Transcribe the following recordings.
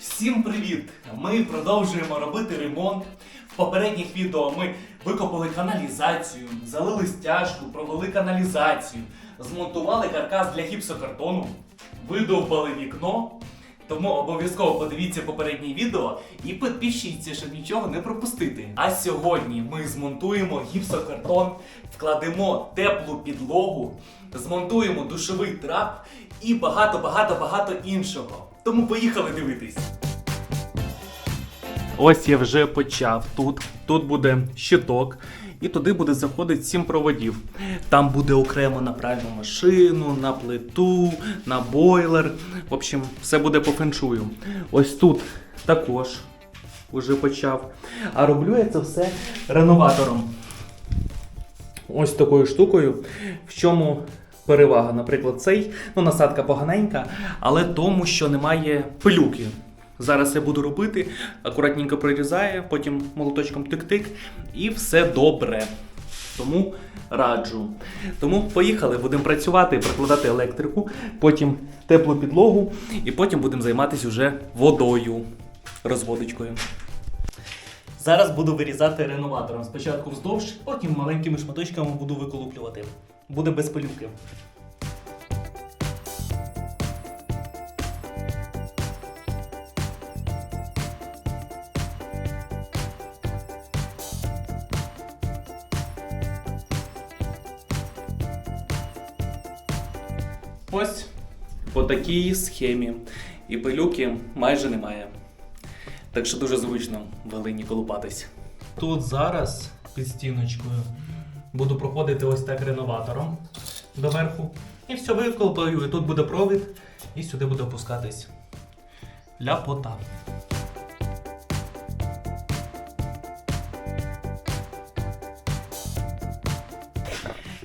Всім привіт! Ми продовжуємо робити ремонт. В попередніх відео ми викопали каналізацію, залили стяжку, провели каналізацію, змонтували каркас для гіпсокартону, видовбали вікно. Тому обов'язково подивіться попереднє відео і підпишіться, щоб нічого не пропустити. А сьогодні ми змонтуємо гіпсокартон, вкладемо теплу підлогу, змонтуємо душовий трап і багато-багато-багато іншого. Тому поїхали дивитись. Ось я вже почав тут. Тут буде щиток, і туди буде заходити 7 проводів. Там буде окремо на пральну машину, на плиту, на бойлер. В общем, все буде по феншую. Ось тут також вже почав. А роблю я це все реноватором. Ось такою штукою. В чому перевага? Наприклад, цей, ну, насадка поганенька, але тому, що немає пилюки. Зараз я буду робити, акуратненько прирізаю, потім молоточком тик-тик, і все добре. Тому раджу. Тому поїхали, будемо працювати, прокладати електрику, потім теплу підлогу, і потім будемо займатися вже водою, розводочкою. Зараз буду вирізати реноватором. Спочатку вздовж, потім маленькими шматочками буду виколуплювати. Буде без пилюки. Ось по такій схемі. І пилюки майже немає. Так що дуже звично в глині колупатись. Тут зараз під стіночкою буду проходити ось так реноватором доверху. І все виколупаю, і тут буде провід, і сюди буде опускатись ляпота.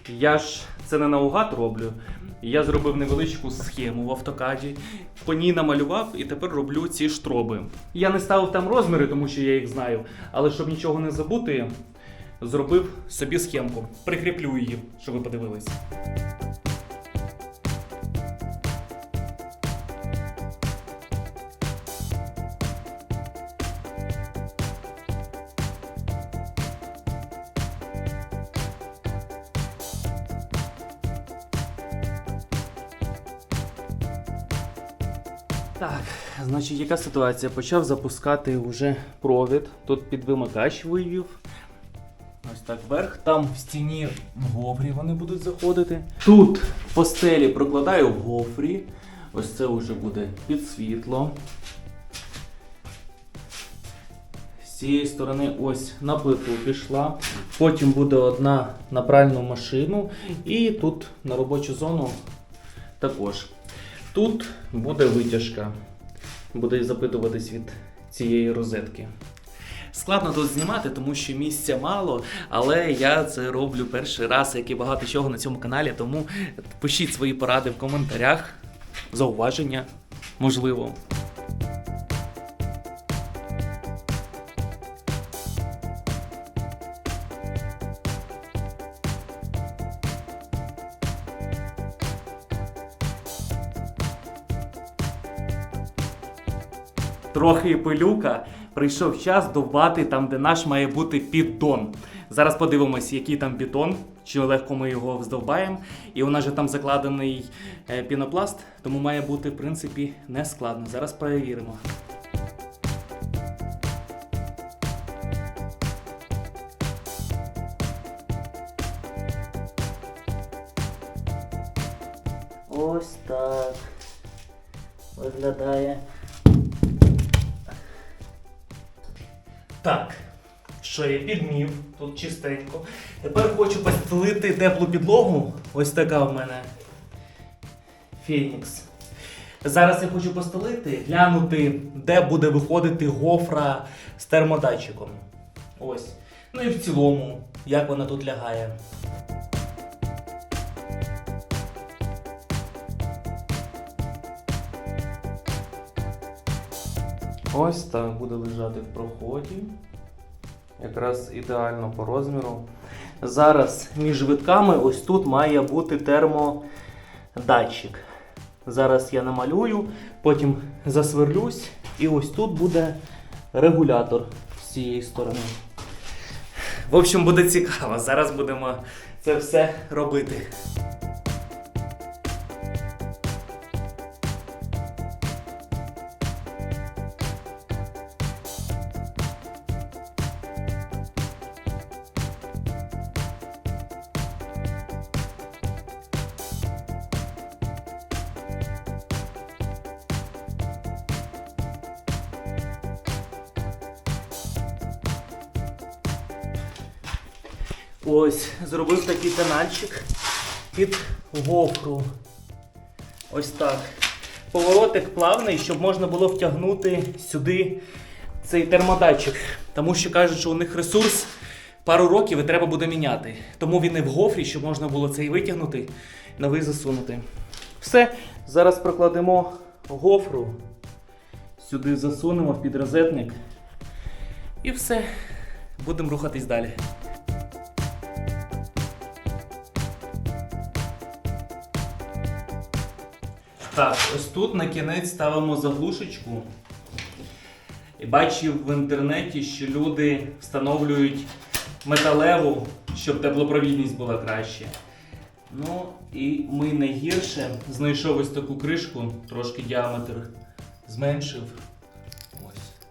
Я ж це не наугад роблю. Я зробив невеличку схему в автокаді, по ній намалював і тепер роблю ці штроби. Я не ставив там розміри, тому що я їх знаю, але щоб нічого не забути, зробив собі схемку. Прикріплю її, щоб ви подивились. Так, значить, яка ситуація? Почав запускати вже провід. Тут під вимикач вивів. Ось так вверх. Там в стіні гофрі вони будуть заходити. Тут по стелі прокладаю гофрі. Ось це вже буде під світло. З цієї сторони ось на плиту пішла. Потім буде одна на пральну машину. І тут на робочу зону також. Тут буде витяжка. Буде запитуватись від цієї розетки. Складно тут знімати, тому що місця мало, але я це роблю перший раз, як і багато чого на цьому каналі. Тому пишіть свої поради в коментарях, зауваження, можливо. Трохи пилюка. Прийшов час довбати там, де наш має бути піддон. Зараз подивимось, який там бітон, чи легко ми його вздовбаємо. І у нас же там закладений е, пінопласт, тому має бути, в принципі, не складно. Зараз перевіримо. Так, що я підмів, тут чистенько. Тепер хочу постелити теплу підлогу. Ось така в мене Фенікс. Зараз я хочу постелити, глянути, де буде виходити гофра з термодатчиком. Ось. Ну і в цілому, як вона тут лягає. Ось так буде лежати в проході. Якраз ідеально по розміру. Зараз між витками ось тут має бути термодатчик. Зараз я намалюю, потім засверлюсь І ось тут буде регулятор з цієї сторони. В общем, буде цікаво. Зараз будемо це все робити. Канальчик під гофру. Ось так. Поворотик плавний, щоб можна було втягнути сюди цей термодатчик. Тому що кажуть, що у них ресурс пару років і треба буде міняти. Тому він і в гофрі, щоб можна було цей витягнути, новий засунути. Все, зараз прокладемо гофру. Сюди засунемо в підрозетник. І все. Будемо рухатись далі. Так, ось тут на кінець ставимо заглушечку. І бачив в інтернеті, що люди встановлюють металеву, щоб теплопровідність була краще. Ну і ми не гірше знайшов ось таку кришку, трошки діаметр зменшив. Ось.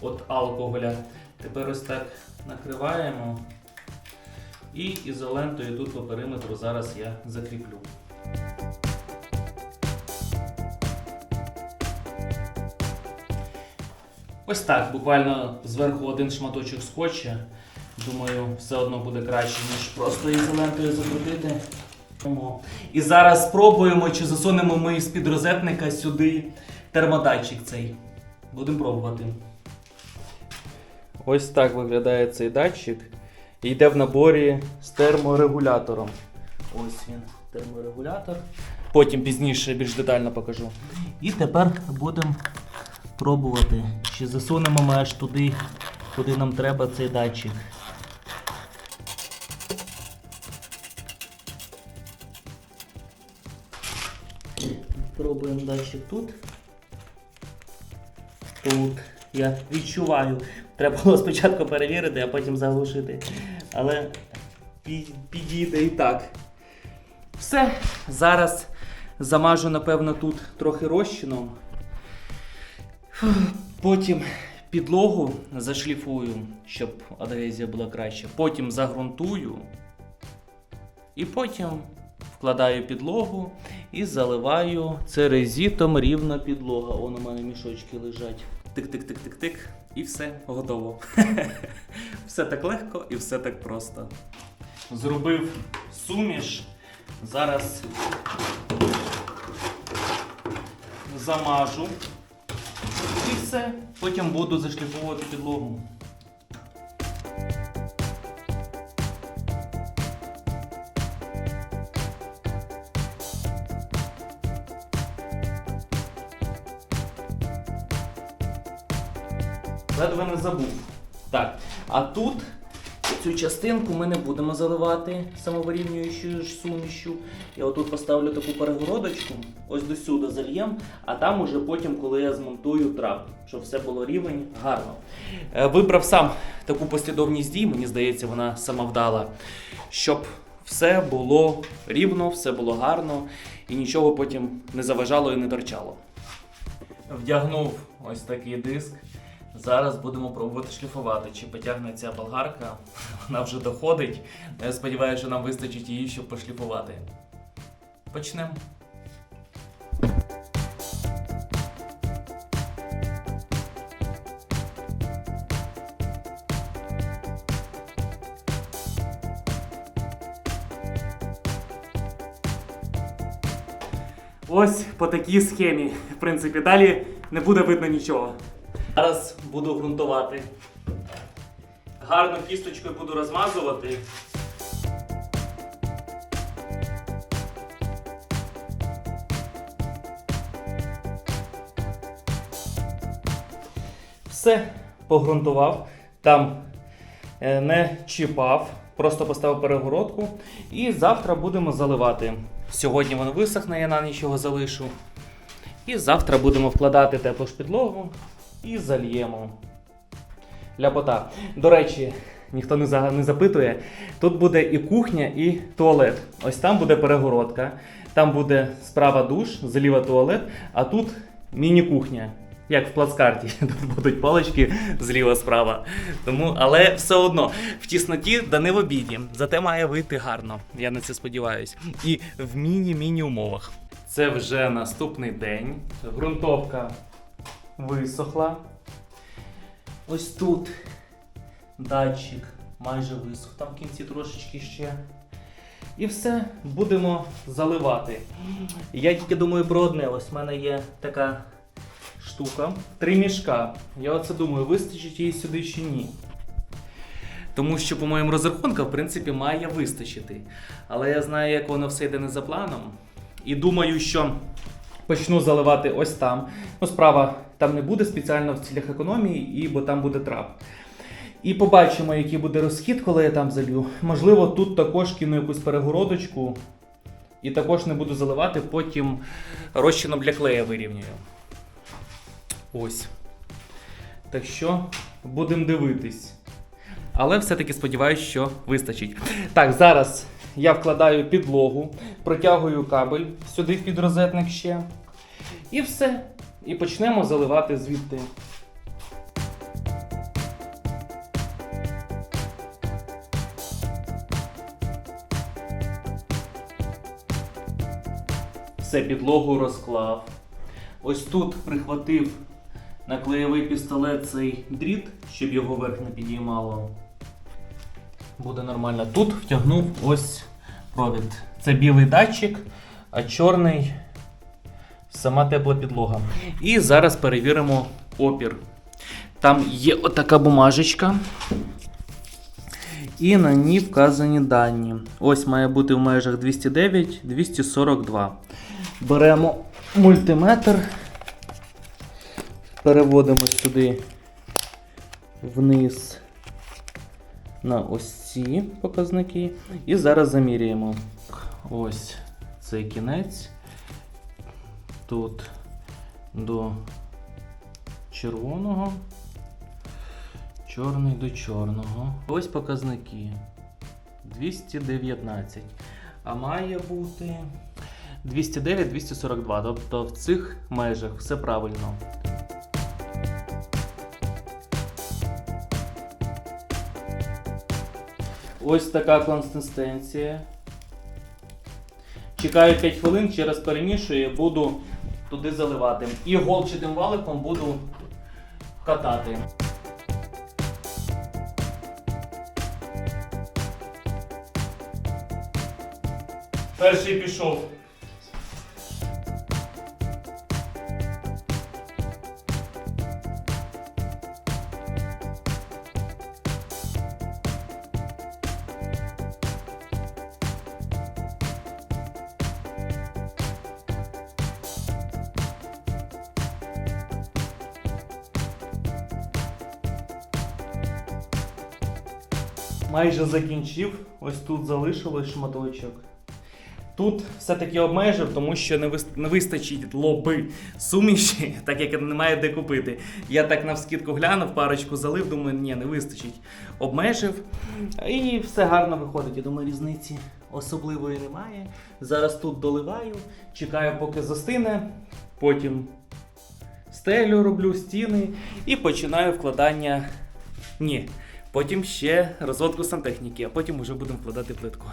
От алкоголя. Тепер ось так накриваємо. І ізолентою тут по периметру зараз я закріплю. Ось так, буквально зверху один шматочок скотча. Думаю, все одно буде краще, ніж просто ізолентою закрутити. І зараз спробуємо, чи засунемо ми з під розетника сюди термодатчик цей. Будемо пробувати. Ось так виглядає цей датчик. І йде в наборі з терморегулятором. Ось він, терморегулятор. Потім пізніше більш детально покажу. І тепер будемо пробувати, чи засунемо ми аж туди, куди нам треба цей датчик. Пробуємо датчик тут. Тут. Я відчуваю. Треба було спочатку перевірити, а потім заглушити. Але підійде і так. Все. Зараз замажу, напевно, тут трохи розчином. Потім підлогу зашліфую, щоб адгезія була краще. Потім загрунтую. І потім вкладаю підлогу і заливаю церезітом рівна підлога. Вон у мене мішочки лежать. Тик-тик-тик-тик-тик. І все готово. все так легко і все так просто. Зробив суміш. Зараз замажу. І все. Потім буду зашліфовувати підлогу. Ледве не забув. Так, а тут цю частинку ми не будемо заливати самовирівнюючою сумішю. Я отут поставлю таку перегородочку, ось до сюди зальєм, а там уже потім, коли я змонтую трап, щоб все було рівень, гарно. Е, Вибрав сам таку послідовність дій, мені здається, вона сама вдала, щоб все було рівно, все було гарно і нічого потім не заважало і не торчало. Вдягнув ось такий диск. Зараз будемо пробувати шліфувати, чи потягне ця болгарка. Вона вже доходить. Я сподіваюся, що нам вистачить її, щоб пошліфувати. Почнемо. Ось по такій схемі. В принципі, далі не буде видно нічого. Зараз буду ґрунтувати. Гарно кісточкою буду розмазувати. Все, погрунтував. Там е, не чіпав, просто поставив перегородку. І завтра будемо заливати. Сьогодні воно висохне, я на ніч його залишу. І завтра будемо вкладати теплу ж підлогу і зальємо. Ляпота. До речі, ніхто не, за, не запитує. Тут буде і кухня, і туалет. Ось там буде перегородка. Там буде справа душ, зліва туалет, а тут міні-кухня. Як в плацкарті. Тут будуть палички зліва справа. Тому, але все одно в тісноті да не в обіді. Зате має вийти гарно. Я на це сподіваюся. І в міні-міні умовах. Це вже наступний день. Грунтовка висохла. Ось тут датчик майже висох, там в кінці трошечки ще. І все, будемо заливати. Я тільки думаю про одне. Ось в мене є така штука. Три мішка. Я оце думаю, вистачить її сюди чи ні. Тому що, по моїм розрахункам, в принципі, має вистачити. Але я знаю, як воно все йде не за планом. І думаю, що почну заливати ось там. Ну, справа там не буде спеціально в цілях економії, і, бо там буде трап. І побачимо, який буде розхід, коли я там залью. Можливо, тут також кину якусь перегородочку. І також не буду заливати, потім розчином для клея вирівнюю. Ось. Так що будемо дивитись. Але все-таки сподіваюся, що вистачить. Так, зараз я вкладаю підлогу, протягую кабель сюди під розетник ще. І все. І почнемо заливати звідти. Все, підлогу розклав. Ось тут прихватив на клеєвий пістолет цей дріт, щоб його верх не підіймало. Буде нормально. Тут втягнув ось провід. Це білий датчик, а чорний сама тепла підлога. І зараз перевіримо опір. Там є отака бумажечка. І на ній вказані дані. Ось має бути в межах 209-242. Беремо мультиметр, переводимо сюди вниз на ось ці показники. І зараз заміряємо. Ось цей кінець. Тут до червоного. Чорний до чорного. Ось показники. 219. А має бути 209-242. Тобто в цих межах все правильно. Ось така консистенція. Чекаю 5 хвилин, ще раз перемішую, буду туди заливати. І голчатим валиком буду катати. Перший пішов. Майже закінчив. Ось тут залишилось шматочок. Тут все-таки обмежив, тому що не, вис- не вистачить лоби суміші, так як немає де купити. Я так навскідку глянув, парочку залив, думаю, ні, не вистачить. Обмежив. І все гарно виходить. Я думаю, різниці особливої немає. Зараз тут доливаю, чекаю, поки застине, потім стелю роблю, стіни і починаю вкладання. Ні. Потім ще розводку сантехніки, а потім вже будемо вкладати плитку.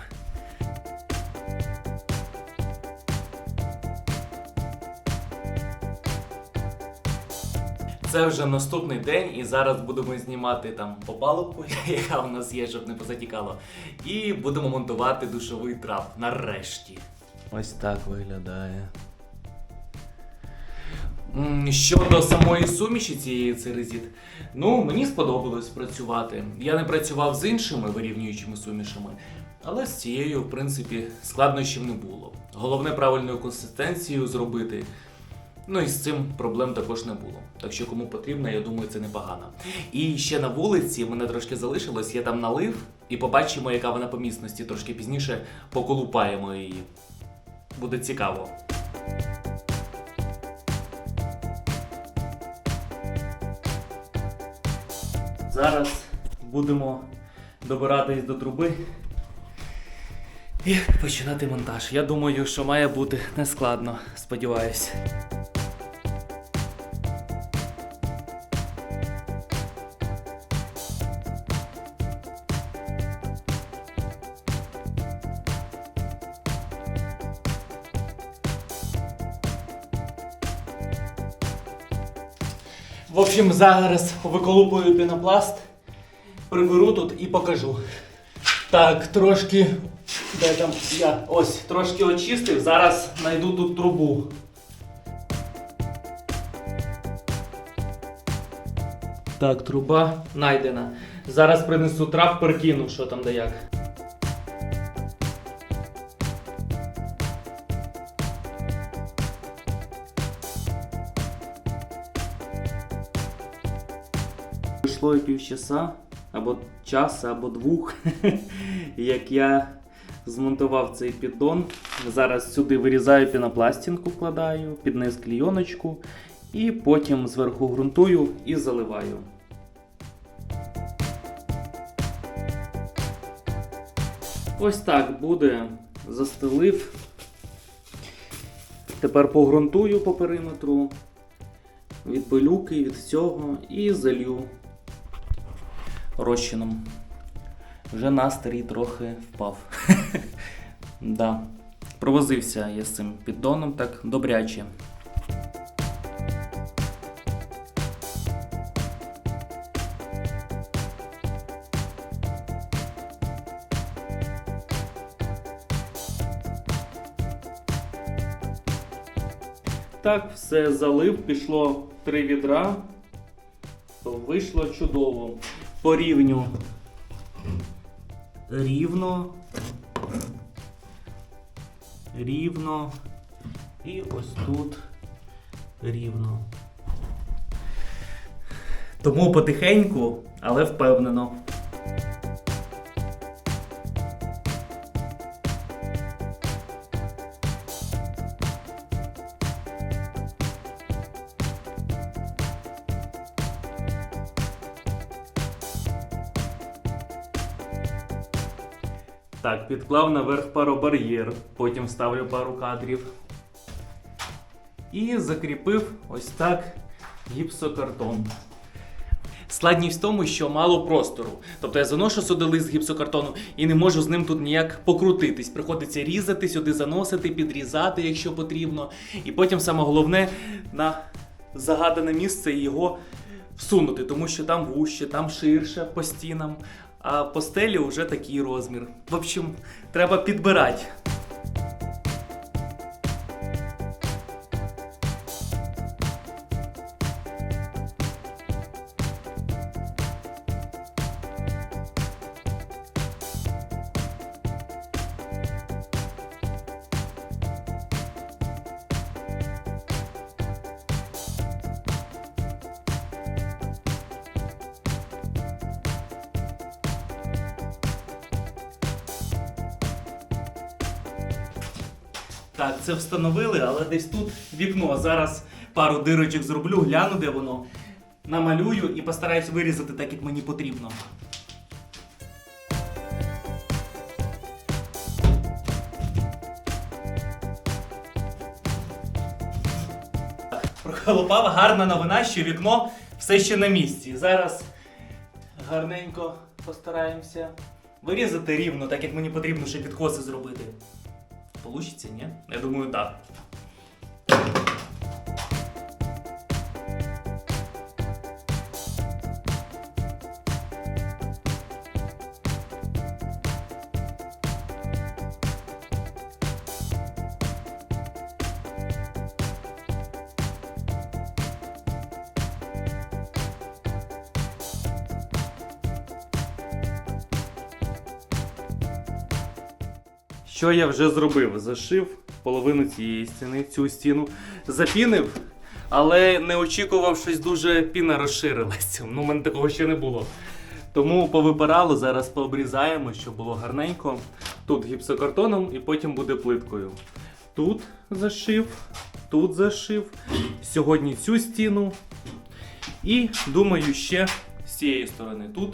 Це вже наступний день, і зараз будемо знімати там попалку, яка в нас є, щоб не позатікало. І будемо монтувати душовий трап нарешті. Ось так виглядає. Щодо самої суміші цієї церезіт, ну мені сподобалось працювати. Я не працював з іншими вирівнюючими сумішами, але з цією, в принципі, складнощів не було. Головне правильною консистенцією зробити. Ну і з цим проблем також не було. Так що кому потрібно, я думаю, це непогано. І ще на вулиці мене трошки залишилось, я там налив і побачимо, яка вона по міцності. Трошки пізніше поколупаємо її. Буде цікаво. Зараз будемо добиратись до труби і починати монтаж. Я думаю, що має бути нескладно, сподіваюся. Общем, зараз виколупую пінопласт, приберу тут і покажу. Так, трошки. Де там я? Ось, трошки очистив. Зараз знайду тут трубу. Так, труба знайдена. Зараз принесу трап, перекину, що там де як. Пройшло і півчаса, або часа, або двох, як я змонтував цей піддон. Зараз сюди вирізаю пінопластинку, вкладаю, під низ клійоночку і потім зверху ґрунтую і заливаю. Ось так буде. Застелив. Тепер погрунтую по периметру від пилюки, від всього і залью розчином. Вже настрій трохи впав. да. Провозився я з цим піддоном так добряче. Так, все залив, пішло три відра. Вийшло чудово. По рівню. Рівно. Рівно. І ось тут рівно. Тому потихеньку, але впевнено. Підклав наверх паробар'єр, потім ставлю пару кадрів. І закріпив ось так гіпсокартон. Складність в тому, що мало простору. Тобто я заношу сюди лист гіпсокартону і не можу з ним тут ніяк покрутитись. Приходиться різати, сюди заносити, підрізати, якщо потрібно. І потім саме головне на загадане місце його всунути, тому що там вуще, там ширше по стінам, а постелі вже такий розмір. В общем, треба підбирати. Так, це встановили, але десь тут вікно. Зараз пару дирочок зроблю, гляну, де воно. Намалюю і постараюсь вирізати так, як мені потрібно. Прохолопав гарна новина, що вікно все ще на місці. Зараз гарненько постараємося вирізати рівно, так як мені потрібно ще підкоси зробити. Получится, нет? Я думаю, так. Що я вже зробив? Зашив половину цієї стіни, цю стіну, запінив, але не очікував, щось дуже піна розширилася. Ну, у мене такого ще не було. Тому повипирало, зараз пообрізаємо, щоб було гарненько. Тут гіпсокартоном і потім буде плиткою. Тут зашив, тут зашив. Сьогодні цю стіну. І думаю, ще з цієї сторони тут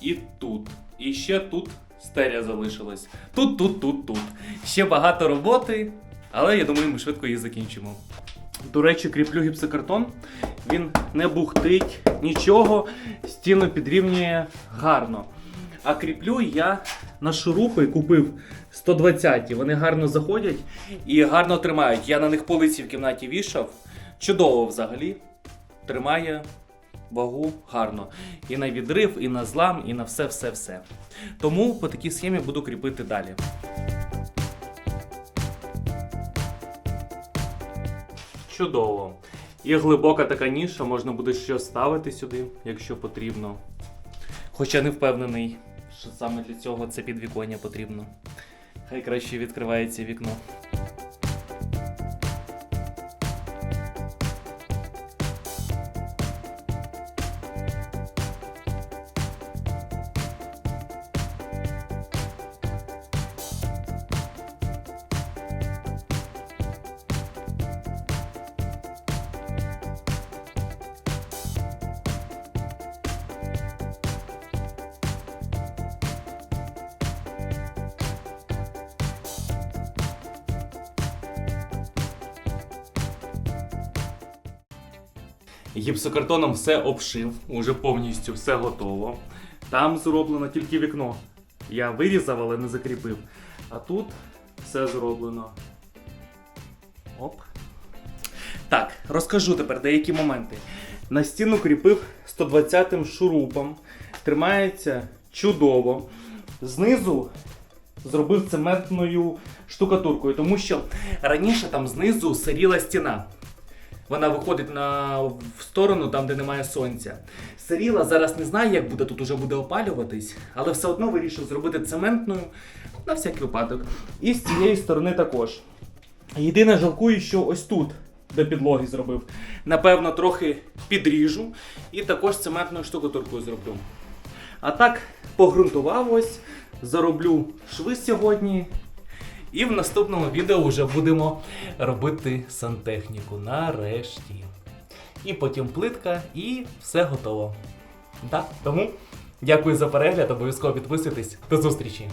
і тут. І ще тут стерія залишилась. Тут, тут, тут, тут. Ще багато роботи, але я думаю, ми швидко її закінчимо. До речі, кріплю гіпсокартон. Він не бухтить, нічого, стіну підрівнює гарно. А кріплю я на шурупи купив 120 Вони гарно заходять і гарно тримають. Я на них полиці в кімнаті вішав. Чудово взагалі. Тримає вагу гарно. І на відрив, і на злам, і на все-все-все. Тому по такій схемі буду кріпити далі. Чудово. І глибока така ніша, можна буде ще ставити сюди, якщо потрібно. Хоча не впевнений, що саме для цього це підвіконня потрібно. Хай краще відкривається вікно. Гіпсокартоном все обшив, уже повністю все готово. Там зроблено тільки вікно. Я вирізав, але не закріпив. А тут все зроблено. Оп. Так, розкажу тепер деякі моменти. На стіну кріпив 120-м шурупом. Тримається чудово. Знизу зробив цементною штукатуркою, тому що раніше там знизу сиріла стіна. Вона виходить на в сторону, там, де немає сонця. Сиріла зараз не знаю, як буде тут уже буде опалюватись, але все одно вирішив зробити цементною на всякий випадок. І з цієї сторони також. Єдине жалкую, що ось тут до підлоги зробив. Напевно, трохи підріжу і також цементною штукатуркою зроблю. А так, погрунтував ось, зароблю шви сьогодні. І в наступному відео вже будемо робити сантехніку нарешті. І потім плитка, і все готово. Так, тому дякую за перегляд, обов'язково підписуйтесь. До зустрічі!